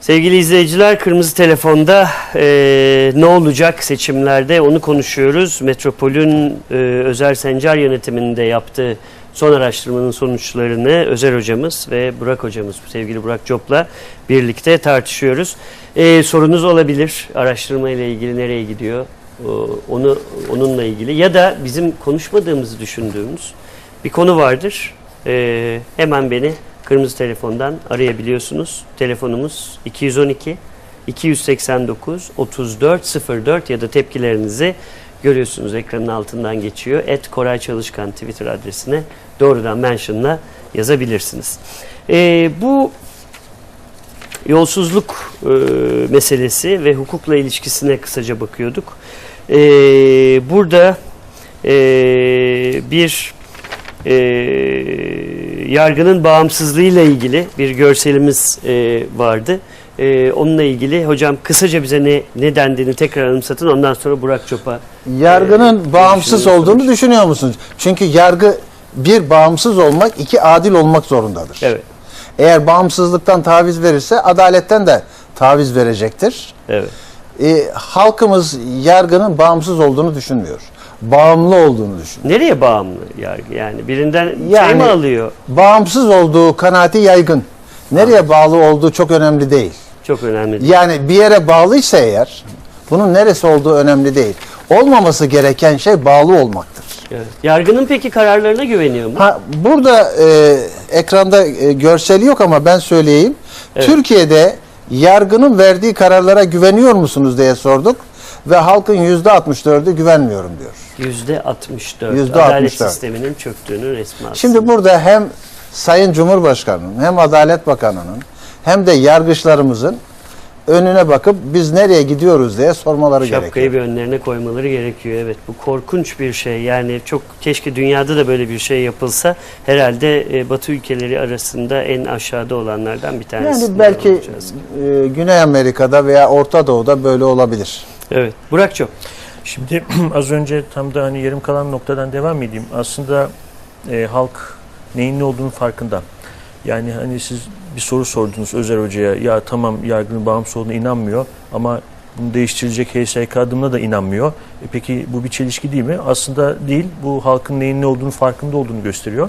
Sevgili izleyiciler, Kırmızı Telefon'da e, ne olacak seçimlerde onu konuşuyoruz. Metropol'ün e, Özer Sencar yönetiminde yaptığı son araştırmanın sonuçlarını Özer hocamız ve Burak hocamız, sevgili Burak Cop'la birlikte tartışıyoruz. E, sorunuz olabilir, araştırma ile ilgili nereye gidiyor, o- onu onunla ilgili ya da bizim konuşmadığımızı düşündüğümüz bir konu vardır. E, hemen beni Kırmızı telefondan arayabiliyorsunuz. Telefonumuz 212 289 3404 ya da tepkilerinizi görüyorsunuz ekranın altından geçiyor. Et Koray Çalışkan Twitter adresine doğrudan mentionla yazabilirsiniz. Ee, bu yolsuzluk e, meselesi ve hukukla ilişkisine kısaca bakıyorduk. Ee, burada e, bir e, yargının bağımsızlığıyla ilgili bir görselimiz e, vardı. E, onunla ilgili hocam kısaca bize ne, ne dendiğini tekrar anımsatın. Ondan sonra Burak Çop'a Yargının Ee, bağımsız olduğunu düşünüyor musunuz? Çünkü yargı bir bağımsız olmak, iki adil olmak zorundadır. Evet, Eğer bağımsızlıktan taviz verirse adaletten de taviz verecektir. evet. Ee, halkımız yargının bağımsız olduğunu düşünmüyor. Bağımlı olduğunu düşünüyor. Nereye bağımlı yargı? Yani birinden şey Yani- mi alıyor? Bağımsız olduğu kanaati yaygın. Nereye bağlı olduğu çok önemli değil. Çok önemli. değil. Yani bir yere bağlıysa eğer bunun neresi olduğu önemli değil. Olmaması gereken şey bağlı olmaktır. Evet. Yargının peki kararlarına güveniyor mu? Ha, burada e, ekranda e, görseli yok ama ben söyleyeyim. Evet. Türkiye'de yargının verdiği kararlara güveniyor musunuz diye sorduk ve halkın yüzde 64'ü güvenmiyorum diyor. Yüzde 64. Yüzde Adalet 64. sisteminin çöktüğünün resmi aslında. Şimdi burada hem Sayın Cumhurbaşkanı'nın hem Adalet Bakanı'nın hem de yargıçlarımızın önüne bakıp biz nereye gidiyoruz diye sormaları Şapkayı gerekiyor. bir önlerine koymaları gerekiyor. Evet bu korkunç bir şey. Yani çok keşke dünyada da böyle bir şey yapılsa herhalde e, Batı ülkeleri arasında en aşağıda olanlardan bir tanesi. Yani belki e, Güney Amerika'da veya Orta Doğu'da böyle olabilir. Evet. Burak'cığım. Şimdi az önce tam da hani yarım kalan noktadan devam edeyim. Aslında e, halk neyin ne olduğunu farkında. Yani hani siz bir soru sordunuz Özer Hoca'ya. Ya tamam yargının bağımsız olduğuna inanmıyor ama bunu değiştirecek HSK adımına da inanmıyor. E peki bu bir çelişki değil mi? Aslında değil. Bu halkın neyin ne olduğunu farkında olduğunu gösteriyor.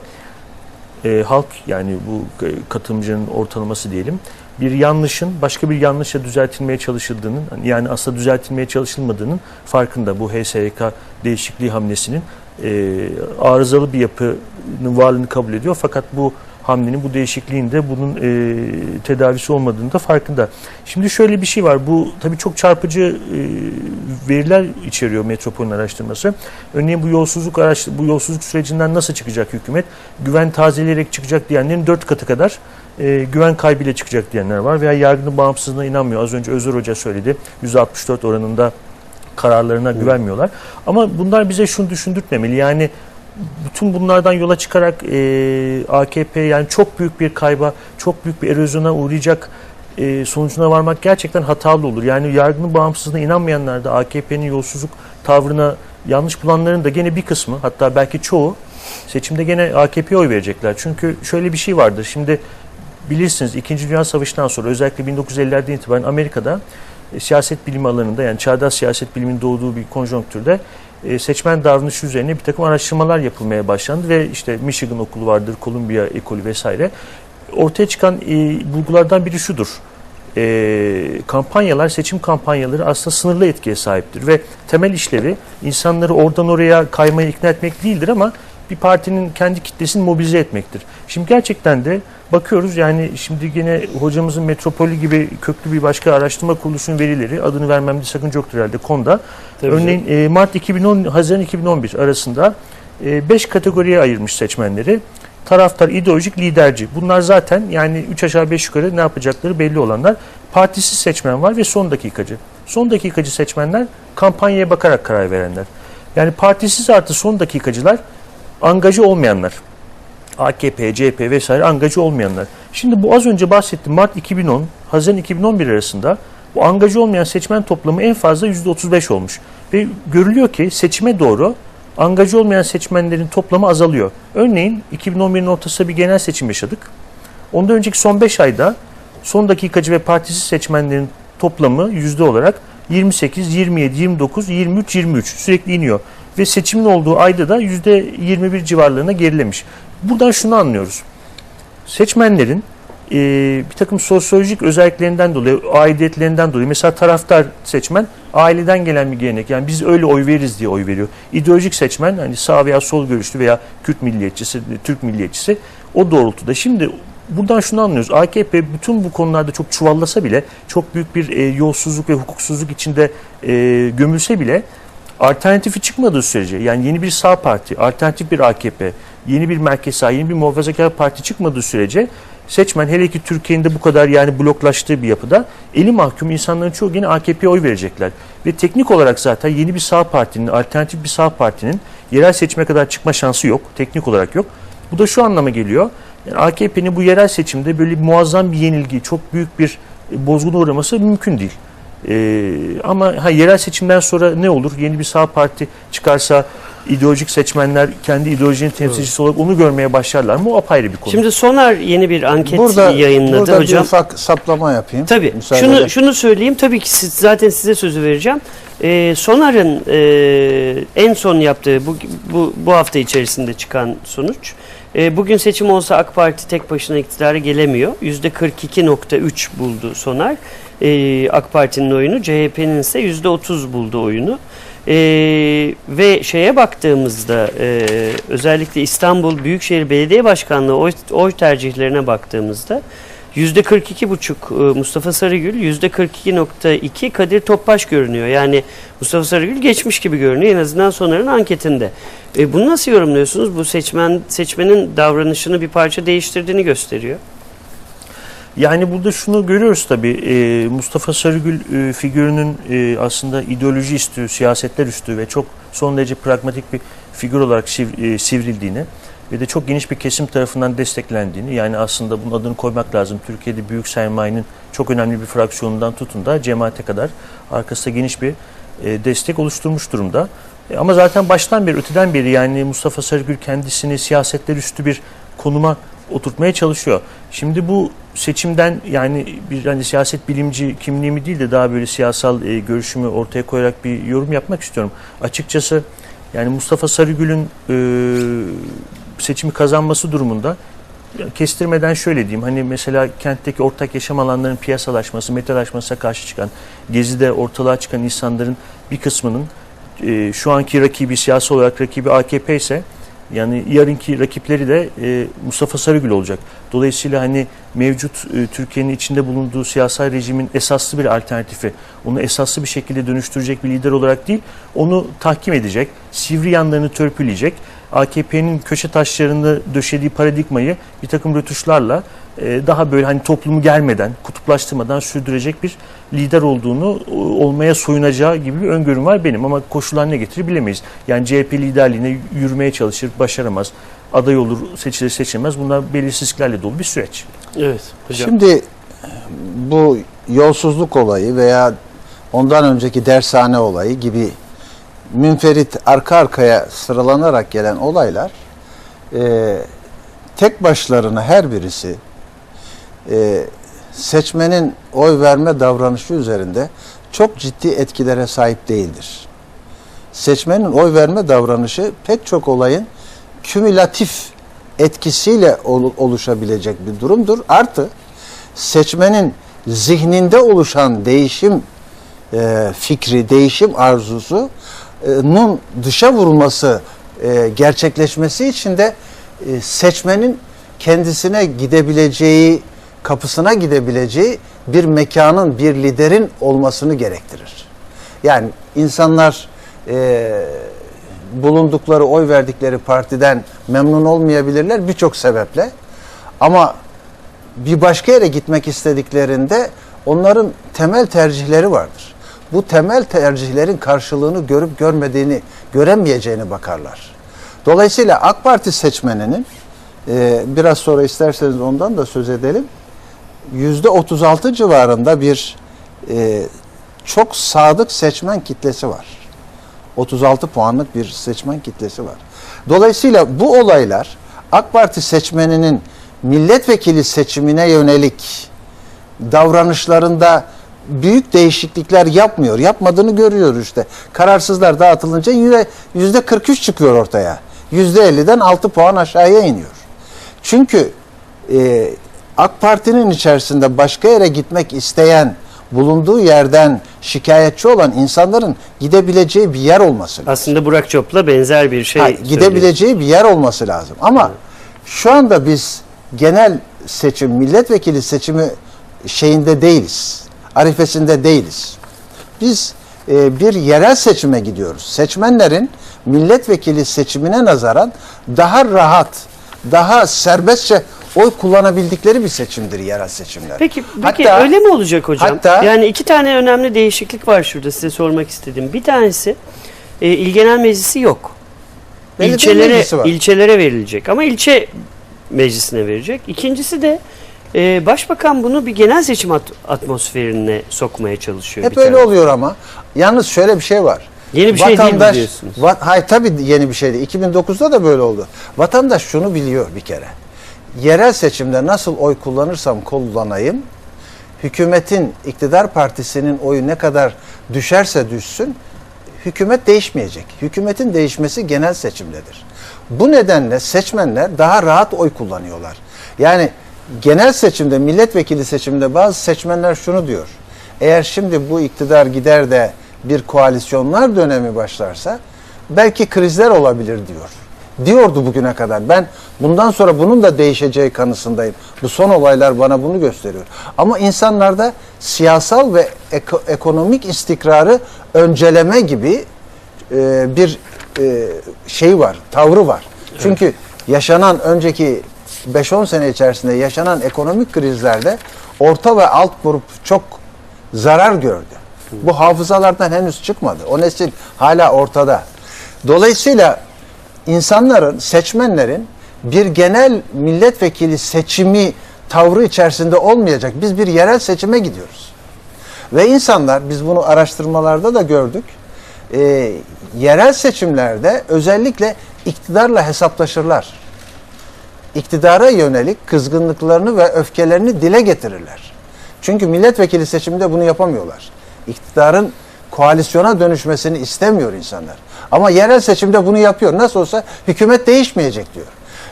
E, halk yani bu e, katılımcının ortalaması diyelim bir yanlışın başka bir yanlışla düzeltilmeye çalışıldığının yani aslında düzeltilmeye çalışılmadığının farkında bu HSYK değişikliği hamlesinin e, arızalı bir yapının varlığını kabul ediyor. Fakat bu hamlenin bu değişikliğin de bunun e, tedavisi olmadığını da farkında. Şimdi şöyle bir şey var bu tabii çok çarpıcı e, veriler içeriyor Metropol'ün araştırması. Örneğin bu yolsuzluk araç, bu yolsuzluk sürecinden nasıl çıkacak hükümet? Güven tazeleyerek çıkacak diyenlerin dört katı kadar e, güven kaybıyla çıkacak diyenler var veya yargının bağımsızlığına inanmıyor. Az önce Özür Hoca söyledi. %64 oranında kararlarına güvenmiyorlar. Ama bunlar bize şunu düşündürtmemeli. Yani bütün bunlardan yola çıkarak e, AKP yani çok büyük bir kayba, çok büyük bir erozyona uğrayacak e, sonucuna varmak gerçekten hatalı olur. Yani yargının bağımsızlığına inanmayanlar da AKP'nin yolsuzluk tavrına yanlış bulanların da gene bir kısmı hatta belki çoğu seçimde gene AKP'ye oy verecekler. Çünkü şöyle bir şey vardır. Şimdi bilirsiniz 2. Dünya Savaşı'ndan sonra özellikle 1950'lerden itibaren Amerika'da e, siyaset bilimi alanında yani çağdaş siyaset biliminin doğduğu bir konjonktürde e, seçmen davranışı üzerine bir takım araştırmalar yapılmaya başlandı ve işte Michigan okulu vardır, Columbia ekolü vesaire. Ortaya çıkan e, bulgulardan biri şudur. E, kampanyalar, seçim kampanyaları aslında sınırlı etkiye sahiptir ve temel işlevi insanları oradan oraya kaymaya ikna etmek değildir ama bir partinin kendi kitlesini mobilize etmektir. Şimdi gerçekten de bakıyoruz yani şimdi yine hocamızın Metropoli gibi köklü bir başka araştırma kuruluşunun verileri adını vermemde sakınca yoktur herhalde konuda. Tabii Örneğin e, Mart 2010 Haziran 2011 arasında 5 kategoriye ayırmış seçmenleri. Taraftar, ideolojik, liderci. Bunlar zaten yani 3 aşağı 5 yukarı ne yapacakları belli olanlar. Partisiz seçmen var ve son dakikacı. Son dakikacı seçmenler kampanyaya bakarak karar verenler. Yani partisiz artı son dakikacılar angajı olmayanlar. AKP, CHP vesaire angajı olmayanlar. Şimdi bu az önce bahsettiğim Mart 2010, Haziran 2011 arasında bu angajı olmayan seçmen toplamı en fazla %35 olmuş. Ve görülüyor ki seçime doğru angajı olmayan seçmenlerin toplamı azalıyor. Örneğin 2011'in ortasında bir genel seçim yaşadık. Ondan önceki son 5 ayda son dakikacı ve partisiz seçmenlerin toplamı yüzde olarak 28, 27, 29, 23, 23 sürekli iniyor. Ve seçimin olduğu ayda da yüzde 21 civarlarına gerilemiş. Buradan şunu anlıyoruz. Seçmenlerin e, bir takım sosyolojik özelliklerinden dolayı, aidiyetlerinden dolayı mesela taraftar seçmen aileden gelen bir gelenek. Yani biz öyle oy veririz diye oy veriyor. İdeolojik seçmen hani sağ veya sol görüşlü veya Kürt milliyetçisi, Türk milliyetçisi o doğrultuda. Şimdi buradan şunu anlıyoruz. AKP bütün bu konularda çok çuvallasa bile, çok büyük bir e, yolsuzluk ve hukuksuzluk içinde e, gömülse bile alternatifi çıkmadığı sürece yani yeni bir sağ parti, alternatif bir AKP, yeni bir merkez sağ, yeni bir muhafazakar parti çıkmadığı sürece seçmen hele ki Türkiye'nin de bu kadar yani bloklaştığı bir yapıda eli mahkum insanların çoğu yine AKP'ye oy verecekler. Ve teknik olarak zaten yeni bir sağ partinin, alternatif bir sağ partinin yerel seçime kadar çıkma şansı yok. Teknik olarak yok. Bu da şu anlama geliyor. Yani AKP'nin bu yerel seçimde böyle muazzam bir yenilgi, çok büyük bir e, bozguna uğraması mümkün değil. Ee, ama ha, yerel seçimden sonra ne olur? Yeni bir sağ parti çıkarsa ideolojik seçmenler kendi ideolojinin temsilcisi olarak onu görmeye başlarlar mı? O apayrı bir konu. Şimdi Sonar yeni bir anket Burada, yayınladı burada hocam. bir ufak saplama yapayım. Tabii. Müsaade Şunu eder. şunu söyleyeyim. Tabii ki siz, zaten size sözü vereceğim. Ee, Sonar'ın e, en son yaptığı bu, bu bu hafta içerisinde çıkan sonuç. E, bugün seçim olsa AK Parti tek başına iktidara gelemiyor. %42.3 buldu Sonar. e, AK Parti'nin oyunu. CHP'nin ise %30 buldu oyunu. E, ve şeye baktığımızda e, özellikle İstanbul Büyükşehir Belediye Başkanlığı oy, oy tercihlerine baktığımızda %42,5 e, Mustafa Sarıgül, %42.2 Kadir Topbaş görünüyor. Yani Mustafa Sarıgül geçmiş gibi görünüyor en azından Soner'in anketinde. E, bunu nasıl yorumluyorsunuz? Bu seçmen seçmenin davranışını bir parça değiştirdiğini gösteriyor. Yani burada şunu görüyoruz tabii e, Mustafa Sarıgül e, figürünün aslında ideoloji üstü, siyasetler üstü ve çok son derece pragmatik bir figür olarak siv- sivrildiğini ve de çok geniş bir kesim tarafından desteklendiğini yani aslında bunun adını koymak lazım. Türkiye'de büyük sermayenin çok önemli bir fraksiyonundan tutun da cemaate kadar arkasında geniş bir e, destek oluşturmuş durumda. E, ama zaten baştan beri öteden beri yani Mustafa Sarıgül kendisini siyasetler üstü bir konuma oturtmaya çalışıyor. Şimdi bu seçimden yani bir hani siyaset bilimci kimliğimi değil de daha böyle siyasal e, görüşümü ortaya koyarak bir yorum yapmak istiyorum. Açıkçası yani Mustafa Sarıgül'ün e, seçimi kazanması durumunda kestirmeden şöyle diyeyim hani mesela kentteki ortak yaşam alanlarının piyasalaşması, metalaşmasına karşı çıkan, Gezi'de ortalığa çıkan insanların bir kısmının e, şu anki rakibi siyasi olarak rakibi AKP ise yani yarınki rakipleri de e, Mustafa Sarıgül olacak. Dolayısıyla hani mevcut e, Türkiye'nin içinde bulunduğu siyasal rejimin esaslı bir alternatifi, onu esaslı bir şekilde dönüştürecek bir lider olarak değil, onu tahkim edecek, sivri yanlarını törpüleyecek, AKP'nin köşe taşlarını döşediği paradigmayı bir takım rötuşlarla e, daha böyle hani toplumu gelmeden, kutuplaştırmadan sürdürecek bir lider olduğunu e, olmaya soyunacağı gibi bir öngörüm var benim ama koşullar ne getirir bilemeyiz. Yani CHP liderliğine yürümeye çalışır, başaramaz, aday olur, seçilir seçilmez. Bunlar belirsizliklerle dolu bir süreç. Evet hocam. Şimdi bu yolsuzluk olayı veya ondan önceki dershane olayı gibi münferit arka arkaya sıralanarak gelen olaylar e, tek başlarına her birisi e, seçmenin oy verme davranışı üzerinde çok ciddi etkilere sahip değildir. Seçmenin oy verme davranışı pek çok olayın kümülatif etkisiyle ol- oluşabilecek bir durumdur. Artı seçmenin zihninde oluşan değişim e, fikri, değişim arzusu nun dışa vurulması, gerçekleşmesi için de seçmenin kendisine gidebileceği, kapısına gidebileceği bir mekanın, bir liderin olmasını gerektirir. Yani insanlar e, bulundukları, oy verdikleri partiden memnun olmayabilirler birçok sebeple. Ama bir başka yere gitmek istediklerinde onların temel tercihleri vardır. Bu temel tercihlerin karşılığını görüp görmediğini, göremeyeceğini bakarlar. Dolayısıyla AK Parti seçmeninin e, biraz sonra isterseniz ondan da söz edelim. Yüzde 36 civarında bir e, çok sadık seçmen kitlesi var. 36 puanlık bir seçmen kitlesi var. Dolayısıyla bu olaylar AK Parti seçmeninin milletvekili seçimine yönelik davranışlarında büyük değişiklikler yapmıyor. Yapmadığını görüyoruz işte. Kararsızlar dağıtılınca yüzde, yüzde 43 çıkıyor ortaya. Yüzde 50'den 6 puan aşağıya iniyor. Çünkü e, AK Parti'nin içerisinde başka yere gitmek isteyen, bulunduğu yerden şikayetçi olan insanların gidebileceği bir yer olması lazım. Aslında Burak Çop'la benzer bir şey Ha, söylüyor. gidebileceği bir yer olması lazım. Ama şu anda biz genel seçim, milletvekili seçimi şeyinde değiliz. Arifesinde değiliz. Biz e, bir yerel seçime gidiyoruz. Seçmenlerin milletvekili seçimine nazaran daha rahat, daha serbestçe oy kullanabildikleri bir seçimdir yerel seçimler. Peki, peki Hatta- öyle mi olacak hocam? hatta- yani iki tane önemli değişiklik var şurada size sormak istediğim. Bir tanesi e, il genel meclisi yok. İlçelere ilçelere verilecek ama ilçe meclisine verecek. İkincisi de e, başbakan bunu bir genel seçim at- atmosferine sokmaya çalışıyor. Hep bir öyle oluyor ama. Yalnız şöyle bir şey var. Yeni bir şey değil mi diyorsunuz? Va- hayır tabii yeni bir şey değil. 2009'da da böyle oldu. Vatandaş şunu biliyor bir kere. Yerel seçimde nasıl oy kullanırsam kullanayım, hükümetin, iktidar partisinin oyu ne kadar düşerse düşsün, hükümet değişmeyecek. Hükümetin değişmesi genel seçimdedir. Bu nedenle seçmenler daha rahat oy kullanıyorlar. Yani genel seçimde, milletvekili seçiminde bazı seçmenler şunu diyor. Eğer şimdi bu iktidar gider de bir koalisyonlar dönemi başlarsa belki krizler olabilir diyor. Diyordu bugüne kadar. Ben bundan sonra bunun da değişeceği kanısındayım. Bu son olaylar bana bunu gösteriyor. Ama insanlarda siyasal ve eko- ekonomik istikrarı önceleme gibi e, bir e, şey var, tavrı var. Çünkü yaşanan önceki 5-10 sene içerisinde yaşanan ekonomik krizlerde orta ve alt grup çok zarar gördü. Bu hafızalardan henüz çıkmadı. O nesil hala ortada. Dolayısıyla insanların, seçmenlerin bir genel milletvekili seçimi tavrı içerisinde olmayacak. Biz bir yerel seçime gidiyoruz. Ve insanlar, biz bunu araştırmalarda da gördük, e, yerel seçimlerde özellikle iktidarla hesaplaşırlar. İktidara yönelik kızgınlıklarını ve öfkelerini dile getirirler. Çünkü milletvekili seçiminde bunu yapamıyorlar. İktidarın koalisyona dönüşmesini istemiyor insanlar. Ama yerel seçimde bunu yapıyor. Nasıl olsa hükümet değişmeyecek diyor.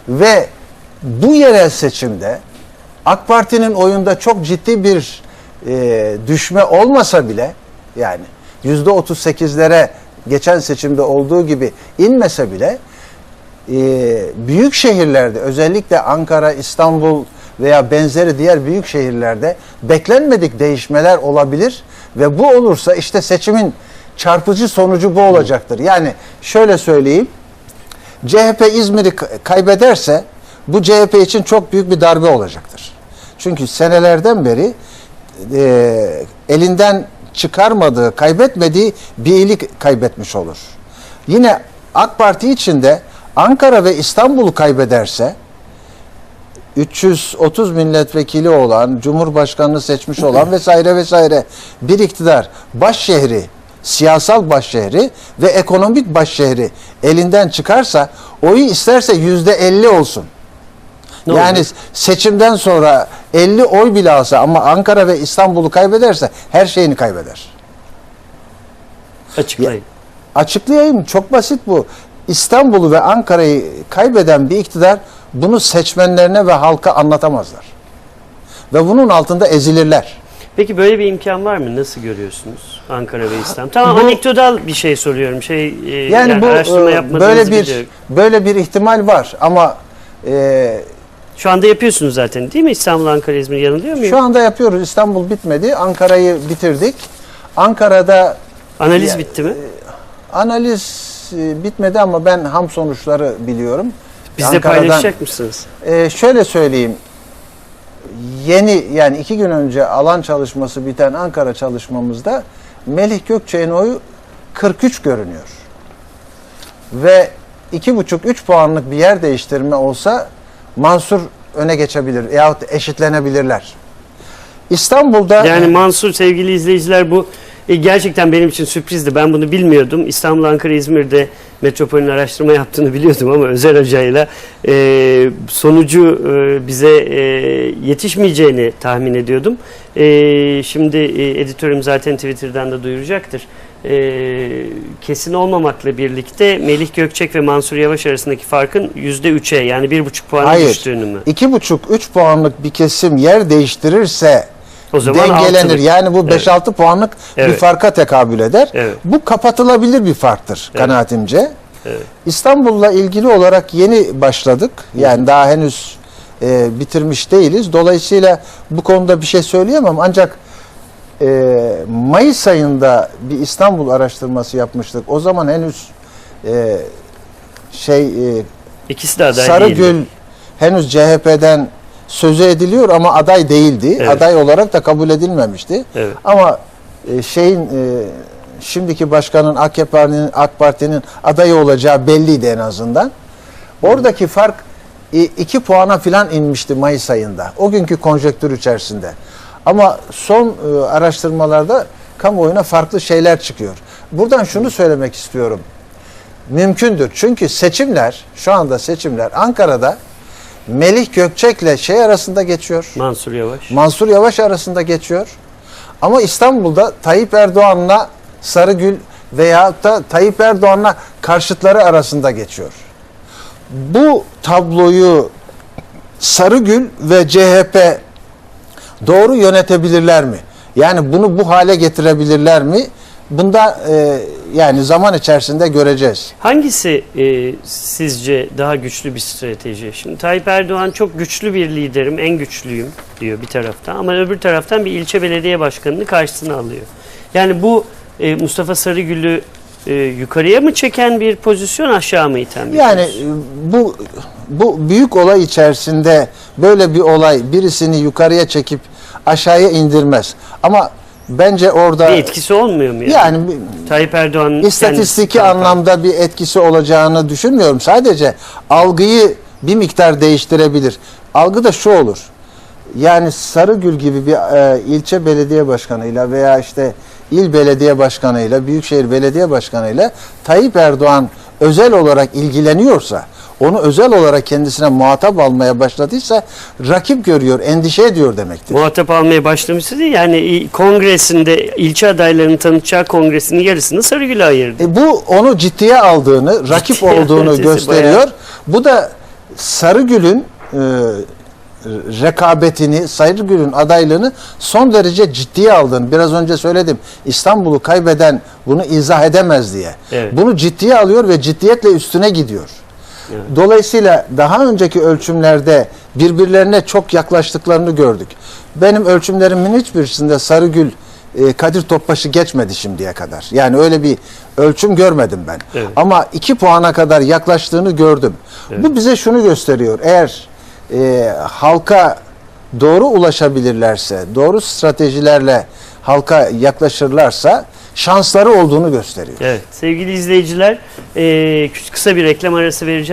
Ve bu yerel seçimde AK Parti'nin oyunda çok ciddi bir e, düşme olmasa bile yani yüzde 38'lere geçen seçimde olduğu gibi inmese bile e, büyük şehirlerde özellikle Ankara, İstanbul veya benzeri diğer büyük şehirlerde beklenmedik değişmeler olabilir ve bu olursa işte seçimin çarpıcı sonucu bu olacaktır. Yani şöyle söyleyeyim. CHP İzmir'i kaybederse bu CHP için çok büyük bir darbe olacaktır. Çünkü senelerden beri e, elinden çıkarmadığı, kaybetmediği bir ili kaybetmiş olur. Yine AK Parti içinde Ankara ve İstanbul'u kaybederse 330 milletvekili olan, Cumhurbaşkanını seçmiş olan vesaire vesaire bir iktidar baş şehri, siyasal baş şehri ve ekonomik baş şehri elinden çıkarsa oyu isterse yüzde 50 olsun. Ne yani olur? seçimden sonra 50 oy bile alsa ama Ankara ve İstanbul'u kaybederse her şeyini kaybeder. Açıklayın. Açıklayayım çok basit bu. İstanbul'u ve Ankara'yı kaybeden bir iktidar bunu seçmenlerine ve halka anlatamazlar. Ve bunun altında ezilirler. Peki böyle bir imkan var mı? Nasıl görüyorsunuz Ankara ve İstanbul? Tamam Bu- anekdotal bir şey soruyorum. Şey e, Yani, bu araştırma e, böyle bir biliyorum. böyle bir ihtimal var ama e, Şu anda yapıyorsunuz zaten değil mi? İstanbul, Ankara, İzmir yanılıyor muyum? şu anda yapıyoruz. İstanbul bitmedi. Ankara'yı bitirdik. Ankara'da Analiz Ya, bitti mi? analiz e, bitmedi ama ben ham sonuçları biliyorum. Ankara'dan- paylaşacak mısınız? Ee, şöyle söyleyeyim. Yeni yani iki gün önce alan çalışması biten Ankara çalışmamızda Melih Gökçe'nin oyu 43 görünüyor. Ve iki buçuk üç puanlık bir yer değiştirme olsa Mansur öne geçebilir yahut eşitlenebilirler. İstanbul'da Yani Mansur sevgili izleyiciler bu E, gerçekten benim için sürprizdi. Ben bunu bilmiyordum. İstanbul, Ankara, İzmir'de Metropol'ün araştırma yaptığını biliyordum ama Özer Hoca'yla e, sonucu e, bize e, yetişmeyeceğini tahmin ediyordum. E, şimdi e, editörüm zaten Twitter'dan da duyuracaktır. E, kesin olmamakla birlikte Melih Gökçek ve Mansur Yavaş arasındaki farkın %3'e yani 1,5 puana Hayır. düştüğünü mü? 2,5-3 puanlık bir kesim yer değiştirirse O zaman dengelenir. altılık. Yani bu 5-6 puanlık bir Evet. farka tekabül eder. Evet. Bu kapatılabilir bir farktır Evet. kanaatimce. Evet. İstanbul'la ilgili olarak yeni başladık. Yani daha henüz e, bitirmiş değiliz. Dolayısıyla bu konuda bir şey söyleyemem. Ancak e, Mayıs ayında bir İstanbul araştırması yapmıştık. O zaman henüz e, şey e, İkisi de aday değildi. Sarıgül henüz CHP'den sözü ediliyor ama aday değildi. Evet. Aday olarak da kabul edilmemişti. Evet. Ama e, şeyin e, şimdiki başkanın AKP'nin AK Parti'nin adayı olacağı belliydi en azından. Oradaki fark e, iki puana filan inmişti Mayıs ayında. O günkü konjektür içerisinde. Ama son e, araştırmalarda kamuoyuna farklı şeyler çıkıyor. Buradan şunu söylemek istiyorum. Mümkündür. Çünkü seçimler, şu anda seçimler Ankara'da Melih Gökçek'le şey arasında geçiyor. Mansur Yavaş. Mansur Yavaş arasında geçiyor. Ama İstanbul'da Tayyip Erdoğan'la Sarıgül veya da Tayyip Erdoğan'la karşıtları arasında geçiyor. Bu tabloyu Sarıgül ve CHP doğru yönetebilirler mi? Yani bunu bu hale getirebilirler mi? Bunda e, yani zaman içerisinde göreceğiz. Hangisi e, sizce daha güçlü bir strateji? Şimdi Tayyip Erdoğan çok güçlü bir liderim, en güçlüyüm diyor bir taraftan ama öbür taraftan bir ilçe belediye başkanını karşısına alıyor. Yani bu e, Mustafa Sarıgül'ü e, yukarıya mı çeken bir pozisyon, aşağı mı iten bir Yani pozisyon? e, bu bu büyük olay içerisinde böyle bir olay birisini yukarıya çekip aşağıya indirmez. Ama bence orada bir etkisi olmuyor mu yani? yani Tayyip Erdoğan'ın istatistiki kendisi- anlamda bir etkisi olacağını düşünmüyorum. Sadece algıyı bir miktar değiştirebilir. Algı da şu olur. Yani Sarıgül gibi bir e, ilçe belediye başkanıyla veya işte il belediye başkanıyla, büyükşehir belediye başkanıyla Tayyip Erdoğan özel olarak ilgileniyorsa, onu özel olarak kendisine muhatap almaya başladıysa rakip görüyor, endişe ediyor demektir. muhatap almaya başlamıştı değil yani kongresinde ilçe adaylarını tanıtacağı kongresinin yarısını Sarıgül'e ayırdı. E bu onu ciddiye aldığını, rakip Ciddiye olduğunu gösteriyor. bayağı- Bu da Sarıgül'ün e, rekabetini, Sarıgül'ün adaylığını son derece ciddiye aldığını biraz önce söyledim. İstanbul'u kaybeden bunu izah edemez diye. Evet. Bunu ciddiye alıyor ve ciddiyetle üstüne gidiyor. Evet. Dolayısıyla daha önceki ölçümlerde birbirlerine çok yaklaştıklarını gördük. Benim ölçümlerimin hiçbirisinde Sarıgül e, Kadir Topbaş'ı geçmedi şimdiye kadar. Yani öyle bir ölçüm görmedim ben. Evet. Ama iki puana kadar yaklaştığını gördüm. Bu bize şunu gösteriyor. Eğer e, halka doğru ulaşabilirlerse, doğru stratejilerle halka yaklaşırlarsa şansları olduğunu gösteriyor. Evet sevgili izleyiciler e, kısa bir reklam arası vereceğiz.